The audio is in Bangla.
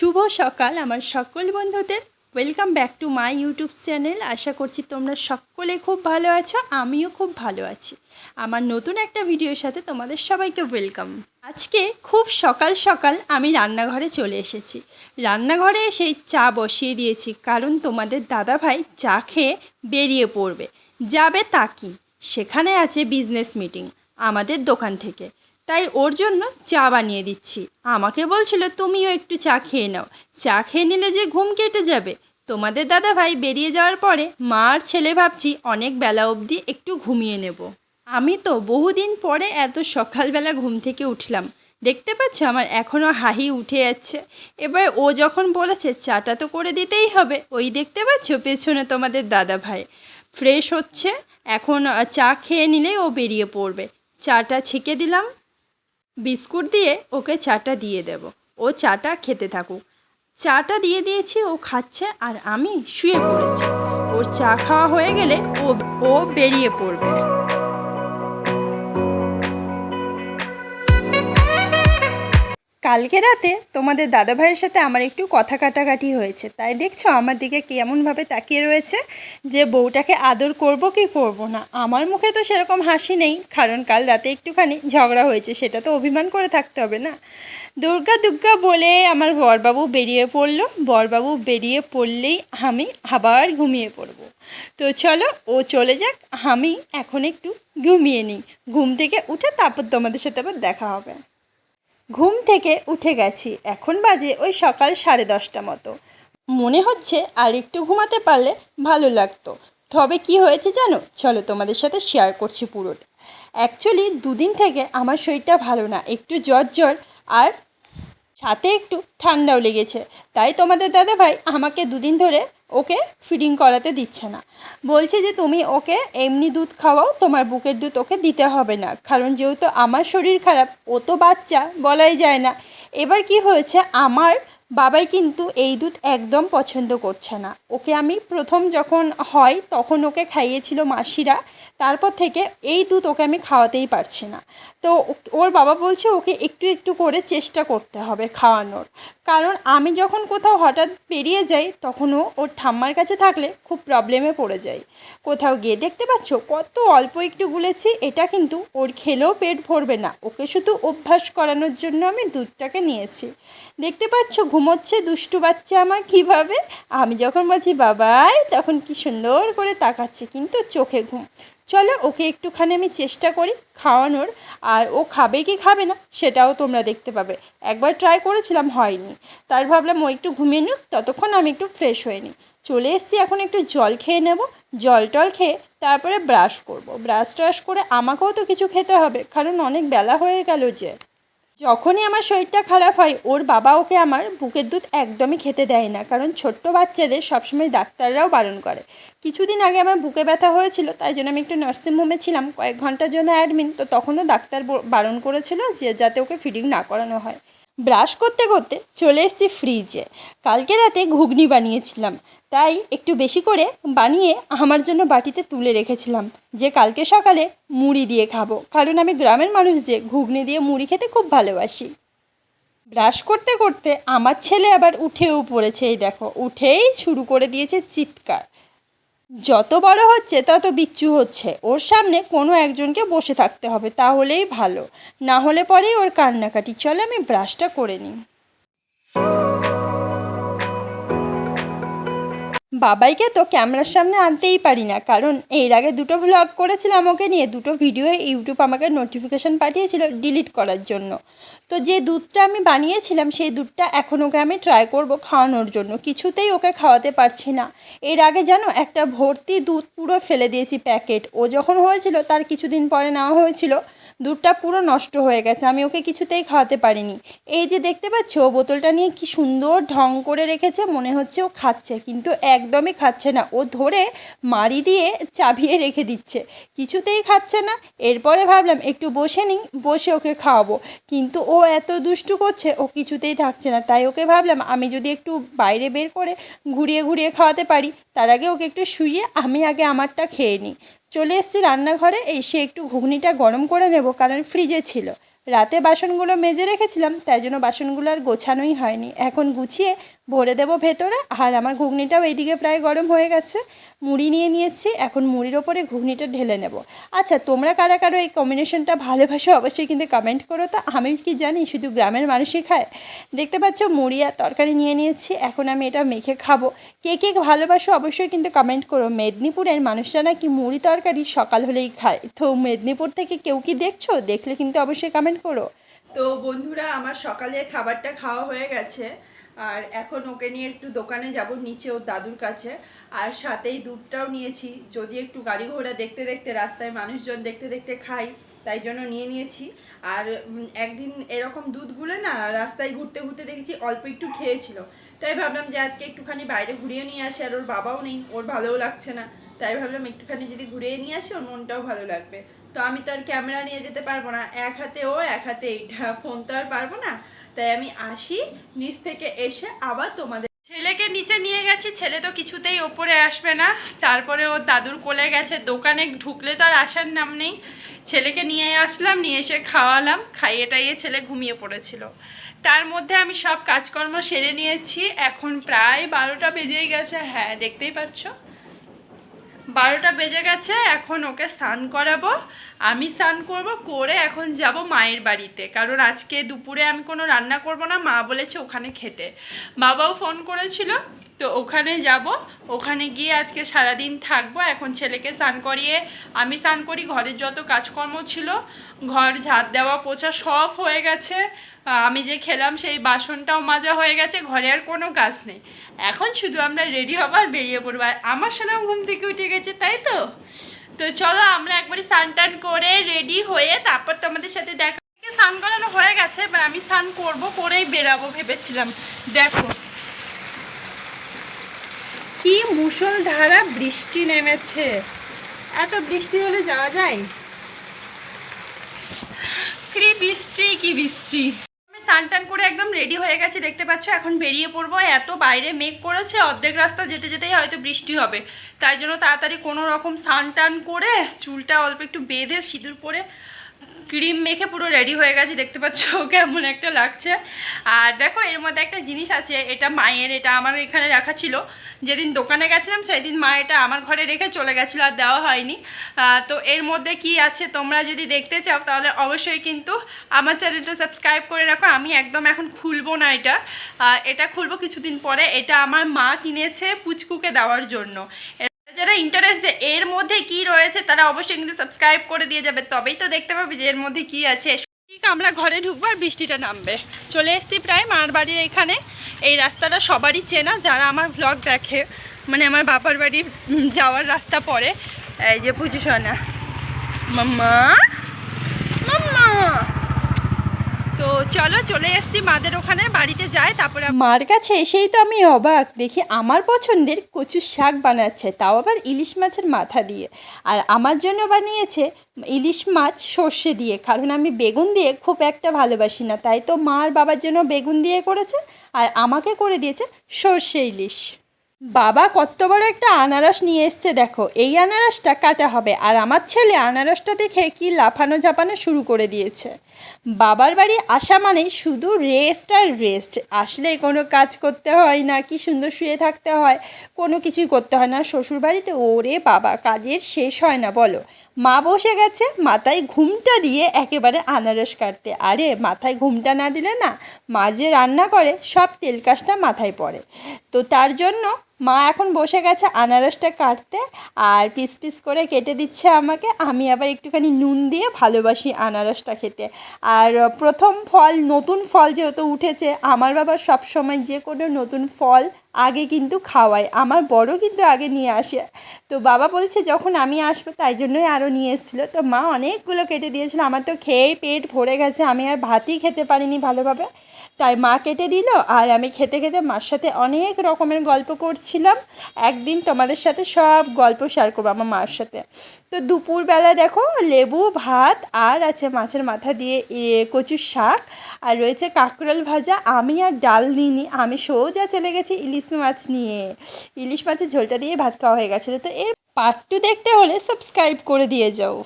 শুভ সকাল, আমার সকল বন্ধুদের। Welcome back to my YouTube channel আশা করছি তোমরা সকলে খুব ভালো আছো, আমিও খুব ভালো আছি। আমার নতুন একটা ভিডিওর সাথে তোমাদের সবাইকে ওয়েলকাম আজকে খুব সকাল সকাল আমি রান্নাঘরে চলে এসেছি। রান্নাঘরে এসেই চা বসিয়ে দিয়েছি, কারণ তোমাদের দাদাভাই চা খেয়ে বেরিয়ে পড়বে। যাবে তাকি সেখানে আছে বিজনেস মিটিং আমাদের দোকান থেকে। তাই ওর জন্য চা বানিয়ে দিচ্ছি। আমাকে বলছিল, তুমিও একটু চা খেয়ে নাও। চা খেয়ে নিলে যে ঘুম কেটে যাবে। তোমাদের দাদা ভাই বেরিয়ে যাওয়ার পরে মা আর ছেলে ভাবছি, অনেক বেলা অবধি একটু ঘুমিয়ে নেব। আমি তো বহুদিন পরে এত সকালবেলা ঘুম থেকে উঠলাম। দেখতে পাচ্ছ, আমার এখনও হাহি উঠে যাচ্ছে। এবার ও যখন বলেছে, চাটা তো করে দিতেই হবে, ওই দেখতে পাচ্ছ, পেছনে তোমাদের দাদা ভাই ফ্রেশ হচ্ছে, এখন চা খেয়ে নিলেই ও বেরিয়ে পড়বে। চাটা ছেঁকে দিলাম বিস্কুট দিয়ে ওকে চাটা দিয়ে দেব। ও চাটা খেতে থাকুক। চাটা দিয়ে দিয়েছি, ও খাচ্ছে আর আমি শুয়ে পড়েছি। ওর চা খাওয়া হয়ে গেলে ও ও বেরিয়ে পড়বে। কালকে রাতে তোমাদের দাদাভাইয়ের সাথে আমার একটু কথা কাটাকাটি হয়েছে। তাই দেখছ আমার দিকে কেমনভাবে তাকিয়ে রয়েছে যে বউটাকে আদর করব কি করব না। আমার মুখে তো সেরকম হাসি নেই, কারণ কাল রাতে একটুখানি ঝগড়া হয়েছে, সেটা তো অভিমান করে থাকতে হবে না। দুর্গা দুর্গা বলে আমার বরবাবু বেরিয়ে পড়ল। বরবাবু বেরিয়ে পড়লেই আমি আবার ঘুমিয়ে পড়ব। তো চলো, ও চলে যাক, আমি এখন একটু ঘুমিয়ে নিই। ঘুম থেকে উঠে তারপর তোমাদের সাথে আবার দেখা হবে। ঘুম থেকে উঠে গেছি। এখন বাজে ওই সকাল সাড়ে দশটা মতো। মনে হচ্ছে আর একটু ঘুমাতে পারলে ভালো লাগতো। তবে কি হয়েছে জানো? চলো তোমাদের সাথে শেয়ার করছি পুরোটা। অ্যাকচুয়ালি দুদিন থেকে আমার শরীরটা ভালো না। একটু জ্বর জ্বর আর সাথে একটু ঠান্ডাও লেগেছে। তাই তোমাদের দাদা ভাই আমাকে দুদিন ধরে ওকে ফিডিং করাতে দিচ্ছে না। বলছে যে, তুমি ওকে এমনি দুধ খাওয়াও, তোমার বুকের দুধ ওকে দিতে হবে না। কারণ যেহেতু আমার শরীর খারাপ, ও তো বাচ্চা, বলাই যায় না। এবার কি হয়েছে, আমার বাবাই কিন্তু এই দুধ একদম পছন্দ করছে না। ওকে আমি প্রথম যখন হয়, তখন ওকে খাইয়েছিল মাসিরা। তারপর থেকে এই দুধ ওকে আমি খাওয়াতেই পারছি না। তো ওর বাবা বলছে ওকে একটু একটু করে চেষ্টা করতে হবে খাওয়ানোর। কারণ আমি যখন কোথাও হঠাৎ বেরিয়ে যাই তখনও ওর ঠাম্মার কাছে থাকলে খুব প্রবলেমে পড়ে যাই। কোথাও গিয়ে দেখতে পাচ্ছ? কত অল্প একটু গুলেছি, এটা কিন্তু ওর খেলেও পেট ভরবে না। ওকে শুধু অভ্যাস করানোর জন্য আমি দুধটাকে নিয়েছি। দেখতে পাচ্ছ? ঘুমোচ্ছে দুষ্টু বাচ্চা আমার কীভাবে? আমি যখন বলছি, বাবাই, তখন কি সুন্দর করে তাকাচ্ছে, কিন্তু চোখে ঘুম। চলো, ওকে একটুখানি আমি চেষ্টা করি খাওয়ানোর। আর ও খাবে কি খাবে না, সেটাও তোমরা দেখতে পাবে। একবার ট্রাই করেছিলাম, হয়নি। তার ভাবলাম ও একটু ঘুমিয়ে নিক, ততক্ষণ আমি একটু ফ্রেশ হয়ে নিই। চলে এসছি, এখন একটু জল খেয়ে নেব। জল টল খেয়ে তারপরে ব্রাশ করব। ব্রাশ ট্রাশ করে আমাকেও তো কিছু খেতে হবে, কারণ অনেক বেলা হয়ে গেল যে। যখনই আমার শরীরটা খারাপ হয়, ওর বাবা ওকে আমার বুকের দুধ একদমই খেতে দেয় না, কারণ ছোট্ট বাচ্চাদের সবসময় ডাক্তাররাও বারণ করে। কিছুদিন আগে আমার বুকে ব্যথা হয়েছিল, তাই জন্য আমি একটু নার্সিং হোমে ছিলাম। কয়েক ঘণ্টার জন্য অ্যাডমিন তো তখনও ডাক্তার বারণ করেছিল যে, যাতে ওকে ফিডিং না করানো হয়। ব্রাশ করতে করতে চলে এসেছি ফ্রিজে কালকে রাতে ঘুগনি বানিয়েছিলাম। তাই একটু বেশি করে বানিয়ে আমার জন্য বাটিতে তুলে রেখেছিলাম। যে কালকে সকালে মুড়ি দিয়ে খাব। কারণ আমি গ্রামের মানুষ যে, ঘুগনি দিয়ে মুড়ি খেতে খুব ভালোবাসি। ব্রাশ করতে করতে আমার ছেলে আবার উঠেও পড়েছে, এই দেখো। উঠেই শুরু করে দিয়েছে চিৎকার। যত বড় হচ্ছে, তত বিচ্ছু হচ্ছে। ওর সামনে কোনো একজনকে বসে থাকতে হবে, তাহলেই ভালো। না হলে পরেই ওর কান্নাকাটি। চলে আমি ব্রাশটা করে নিই। বাবাইকে তো ক্যামেরার সামনে আনতেই পারি না। কারণ এর আগে দুটো ভ্লগ করেছিলাম ওকে নিয়ে, দুটো ভিডিও ইউটিউব আমাকে নোটিফিকেশান পাঠিয়েছিল ডিলিট করার জন্য। তো যে দুধটা আমি বানিয়েছিলাম, সেই দুধটা এখন ওকে আমি ট্রাই করব খাওয়ানোর জন্য। কিছুতেই ওকে খাওয়াতে পারছি না। এর আগে জানো, একটা ভর্তি দুধ পুরো ফেলে দিয়েছি প্যাকেট ও যখন হয়েছিল, তার কিছুদিন পরে নেওয়া হয়েছিল, দুধটা পুরো নষ্ট হয়ে গেছে। আমি ওকে কিছুতেই খাওয়াতে পারিনি। এই যে দেখতে পাচ্ছ, ও বোতলটা নিয়ে কি সুন্দর ঢং করে রেখেছে, মনে হচ্ছে ও খাচ্ছে। কিন্তু একদমই খাচ্ছে না। ও ধরে মারি দিয়ে চাবিয়ে রেখে দিচ্ছে। কিছুতেই খাচ্ছে না। এরপরে ভাবলাম, একটু বসে নিই, বসে ওকে খাওয়াবো। কিন্তু ও এত দুষ্টু করছে, ও কিছুতেই থাকছে না। তাই ওকে ভাবলাম, আমি যদি একটু বাইরে বের করে ঘুরিয়ে ঘুরিয়ে খাওয়াতে পারি, তার আগে ওকে একটু শুইয়ে আমি আগে আমারটা খেয়ে নিই। চলে এসেছি রান্নাঘরে। এসে একটু ঘুগনিটা গরম করে নেব, কারণ ফ্রিজে ছিল। রাতে বাসনগুলো মেজে রেখেছিলাম, তাই জন্য বাসনগুলো আর গোছানোই হয়নি। এখন গুছিয়ে ভরে দেবো ভেতরে, আর আমার ঘুগনিটাও এইদিকে প্রায় গরম হয়ে গেছে। মুড়ি নিয়ে নিয়েছি, এখন মুড়ির ওপরে ঘুগনিটা ঢেলে নেব। আচ্ছা তোমরা কারা কারও এই কম্বিনেশনটা ভালোবাসো অবশ্যই কিন্তু কমেন্ট করো তো। আমি কি জানি, শুধু গ্রামের মানুষই খায়? দেখতে পাচ্ছ, মুড়ি আর তরকারি নিয়ে নিয়েছি, এখন আমি এটা মেখে খাব। কে কে ভালোবাসো অবশ্যই কিন্তু কমেন্ট করো। মেদিনীপুরের মানুষরা নাকি মুড়ি তরকারি সকাল হলেই খায়? তো মেদিনীপুর থেকে কেউ কি দেখছ? দেখলে কিন্তু অবশ্যই কমেন্ট করো? তো বন্ধুরা, আমার সকালে খাবারটা খাওয়া হয়ে গেছে। আর এখন ওকে নিয়ে একটু দোকানে যাব, নিচে ওর দাদুর কাছে। আর সাথেই দুধটাও নিয়েছি। যদি একটু গাড়ি ঘোড়া দেখতে দেখতে রাস্তায় মানুষজন দেখতে দেখতে খাই, তাই জন্য নিয়ে নিয়েছি। আর একদিন এরকম দুধগুলো না, রাস্তায় ঘুরতে ঘুরতে দেখেছি অল্প একটু খেয়েছিল। তাই ভাবলাম যে আজকে একটুখানি বাইরে ঘুরিয়ে নিয়ে আসি, আর ওর বাবাও নেই, ওর ভালোও লাগছে না। তাই ভাবলাম একটুখানি যদি ঘুরিয়ে নিয়ে আসি, ওর মনটাও ভালো লাগবে। তো আমি তো আর ক্যামেরা নিয়ে যেতে পারব না। এক হাতে ও, এক হাতে এইটা। ফোন তো আর পারব না। তাই আমি আসি, নিচ থেকে এসে আবার তোমাদের ছেলেকে নিচে নিয়ে গেছি। ছেলে তো কিছুতেই ওপরে আসবে না। তারপরে ওর দাদুর কোলে গেছে। দোকানে ঢুকলে তো আর আসার নাম নেই। ছেলেকে নিয়ে আসলাম, নিয়ে এসে খাওয়ালাম। খাইয়ে টাইয়ে ছেলে ঘুমিয়ে পড়েছিল। তার মধ্যে আমি সব কাজকর্ম সেরে নিয়েছি। এখন প্রায় বারোটা বেজেই গেছে। হ্যাঁ দেখতেই পাচ্ছ। বারোটা বেজে গেছে, এখন ওকে স্নান করাবো। আমি স্নান করব, করে এখন যাব মায়ের বাড়িতে। কারণ আজকে দুপুরে আমি কোনো রান্না করব না, মা বলেছে ওখানে খেতে। বাবাও ফোন করেছিল, তো ওখানে যাব। ওখানে গিয়ে আজকে সারাদিন থাকব, এখন ছেলেকে স্নান করিয়ে আমি স্নান করি। ঘরের যত কাজকর্ম ছিল, ঘর, ঝাড় দেওয়া, পোছা সব হয়ে গেছে। আমি যে খেলাম সেই বাসনটাও মাজা হয়ে গেছে, ঘরে আর কোনো কাজ নেই। এখন শুধু আমরা রেডি হবার বেরিয়ে পড়ব। আর আমার সোনাও ঘুম থেকে উঠে গেছে, তাই তো? তো চলো আমরা একবারে স্নান টান করে রেডি হয়ে তারপর তোমাদের সাথে দেখা স্নান করানো হয়ে গেছে, এবার আমি স্নান করব, করেই বেরাবো ভেবেছিলাম। দেখো। কি মুষলধারা বৃষ্টি নেমেছে। এত বৃষ্টি হলে যাওয়া যায়? কি বৃষ্টি কি বৃষ্টি। স্নান টান করে একদম রেডি হয়ে গেছে, দেখতে পাচ্ছ? এখন বেরিয়ে পড়ব। এত বাইরে মেঘ করেছে, অর্ধেক রাস্তা যেতে যেতেই হয়তো বৃষ্টি হবে। তাই জন্য তাড়াতাড়ি কোনো রকম স্নান টান করে চুলটা অল্প একটু বেঁধে সিঁদুর পরে ক্রিম মেখে পুরো রেডি হয়ে গেছে। দেখতে পাচ্ছ কেমন একটা লাগছে। আর দেখো, এর মধ্যে একটা জিনিস আছে, এটা মায়ের, এটা আমার এখানে রাখা ছিল। যেদিন দোকানে গেছিলাম, সেদিন মা এটা আমার ঘরে রেখে চলে গেছিল আর দেওয়া হয়নি। তো এর মধ্যে কি আছে, তোমরা যদি দেখতে চাও, তাহলে অবশ্যই কিন্তু আমার চ্যানেলটা সাবস্ক্রাইব করে রাখো। আমি একদম এখন খুলবো না এটা। এটা খুলবো কিছুদিন পরে। এটা আমার মা কিনেছে পুচকুকে দেওয়ার জন্য। যারা ইন্টারেস্ট যে এর মধ্যে কি রয়েছে, তারা অবশ্যই কিন্তু সাবস্ক্রাইব করে দিয়ে যাবে। তবেই তো দেখতে পাবে যে এর মধ্যে কি আছে। ঠিক, আমরা ঘরে ঢুকবো আর বৃষ্টিটা নামবে। চলে এসেছি প্রায় মার বাড়ির এখানে। এই রাস্তাটা সবারই চেনা, যারা আমার ব্লগ দেখে মানে আমার বাবার বাড়ি যাওয়ার রাস্তা পড়ে এই যে পুজো সোনা। মাম্মা মাম্মা। তো চলো চলে এসেছি মাদের ওখানে, বাড়িতে যাই, তারপরে মার কাছে এসেই তো আমি অবাক। দেখি আমার পছন্দের কচুর শাক বানাচ্ছে, তাও আবার ইলিশ মাছের মাথা দিয়ে। আর আমার জন্য বানিয়েছে ইলিশ মাছ সর্ষে দিয়ে, কারণ আমি বেগুন দিয়ে খুব একটা ভালোবাসি না। তাই তো মা আর বাবার জন্য বেগুন দিয়ে করেছে, আর আমাকে করে দিয়েছে সর্ষে ইলিশ। বাবা কত বড় একটা আনারস নিয়ে এসছে, দেখো। এই আনারসটা কাটা হবে। আর আমার ছেলে আনারসটা দেখে কি লাফানো ঝাপানো শুরু করে দিয়েছে। বাবার বাড়ি আসা মানেই শুধু রেস্ট আর রেস্ট আসলে কোনো কাজ করতে হয় না, কি সুন্দর শুয়ে থাকতে হয়। কোনো কিছুই করতে হয় না। শ্বশুর বাড়িতে ওরে বাবা, কাজের শেষ হয় না, বলো। মা বসে গেছে, মাথায় ঘুমটা দিয়ে একেবারে আনারস কাটতে। আরে, মাথায় ঘুমটা না দিলে না, মা যে রান্না করে, সব তেল কাজটা মাথায় পড়ে। তো তার জন্য মা এখন বসে গেছে আনারসটা কাটতে আর পিস পিস করে কেটে দিচ্ছে আমাকে। আমি আবার একটুখানি নুন দিয়ে ভালোবাসি আনারসটা খেতে। আর প্রথম ফল, নতুন ফল যেহেতু উঠেছে, আমার বাবা সব সময় যে কোনো নতুন ফল আগে কিন্তু খাওয়ায়। আমার বড় কিন্তু আগে নিয়ে আসে। তো বাবা বলছে, যখন আমি আসব তাই জন্যই আরও নিয়ে এসেছিল। তো মা অনেকগুলো কেটে দিয়েছিল। আমার তো খেয়েই পেট ভরে গেছে। আমি আর ভাতই খেতে পারিনি ভালোভাবে। তাই মা কেটে দিল আর আমি খেতে খেতে মার সাথে অনেক রকমের গল্প করছিলাম। একদিন তোমাদের সাথে সব গল্প শেয়ার করব আমার মার সাথে। তো দুপুরবেলা দেখো লেবু, ভাত আর আছে মাছের মাথা দিয়ে কচুর শাক আর রয়েছে কাঁকরোল ভাজা, আমি আর ডাল নিইনি, আমি সোজা চলে গেছি ইলিশ মাছ নিয়ে। ইলিশ মাছের ঝোলটা দিয়ে ভাত খাওয়া হয়ে গেছিল। তো এর পার্ট টু দেখতে হলে সাবস্ক্রাইব করে দিয়ে যাও।